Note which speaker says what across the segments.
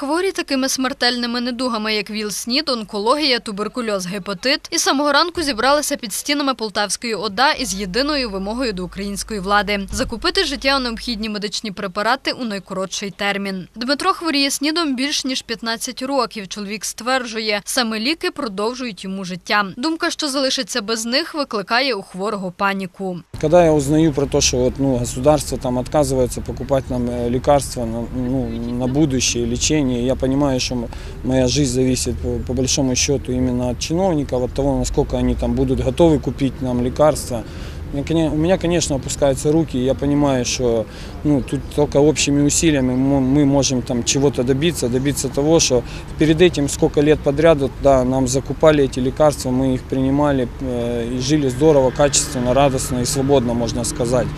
Speaker 1: Хворі такими смертельними недугами, як ВІЛ-СНІД, онкологія, туберкульоз, гепатит, і самого ранку зібралися під стінами Полтавської ОДА із єдиною вимогою до української влади – закупити життя необхідні медичні препарати у найкоротший термін. Дмитро хворіє СНІДом більш ніж 15 років. Чоловік стверджує, саме ліки продовжують йому життя. Думка, що залишиться без них, викликає у хворого паніку.
Speaker 2: Когда я узнаю про то, что вот, ну, государство там отказывается покупать нам э, лекарства на, ну, на будущее лечение, я понимаю, что м- моя жизнь зависит по, по большому счету именно от чиновников, от того, насколько они там будут готовы купить нам лекарства. У меня, конечно, опускаются руки, я понимаю, что ну, тут только общими усилиями мы можем там чего-то добиться, добиться того, что перед этим сколько лет подряд, да, нам закупали эти лекарства, мы их принимали э, и жили здорово, качественно, радостно и свободно, можно сказать.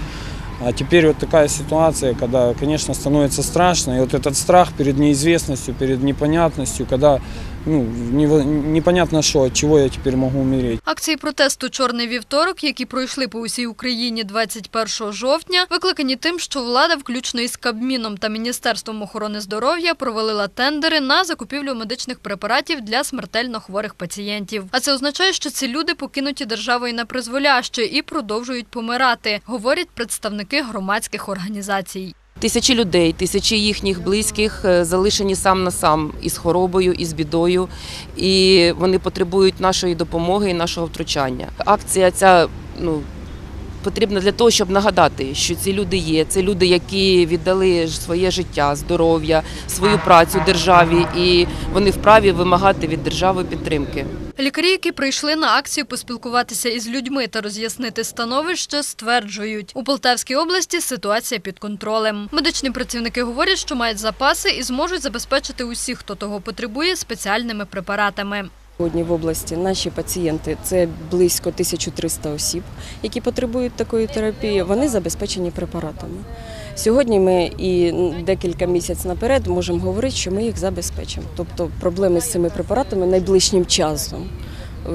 Speaker 2: А теперь вот такая ситуация, когда, конечно, становится страшно, и вот этот страх перед неизвестностью, перед непонятностью, когда ну, непонятно что, от чего я теперь могу умереть.
Speaker 1: Акції протесту «Чорний вівторок», які пройшли по усій Україні 21 жовтня, викликані тим, що влада, включно із Кабміном та Міністерством охорони здоров'я, провалила тендери на закупівлю медичних препаратів для смертельно хворих пацієнтів. А це означає, що ці люди покинуті державою на призволяще і продовжують помирати, говорять представники громадських організацій.
Speaker 3: Тисячі людей, тисячі їхніх близьких е, залишені сам на сам із хворобою, із бідою, і вони потребують нашої допомоги і нашого втручання. Акція ця ну. Потрібна для того, щоб нагадати, що ці люди є. Це люди, які віддали своє життя, здоров'я, свою працю державі, і вони вправі вимагати від держави підтримки.
Speaker 1: Лікарі, які прийшли на акцію поспілкуватися із людьми та роз'яснити становище, стверджують, у Полтавській області ситуація під контролем. Медичні працівники говорять, що мають запаси і зможуть забезпечити усіх, хто того потребує, спеціальними препаратами.
Speaker 4: Сьогодні в області наші пацієнти це близько 1300 осіб, які потребують такої терапії. Вони забезпечені препаратами. Сьогодні ми і декілька місяців наперед можемо говорити, що ми їх забезпечимо. Тобто проблеми з цими препаратами найближчим часом е,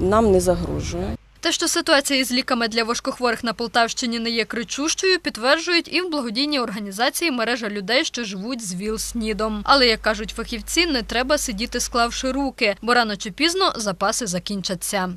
Speaker 4: нам не загрожує.
Speaker 1: Те, що ситуація із ліками для важкохворих на Полтавщині не є кричущою, підтверджують і в благодійній організації мережа людей, що живуть з ВІЛ-СНІДом. Але, як кажуть фахівці, не треба сидіти склавши руки, бо рано чи пізно запаси закінчаться.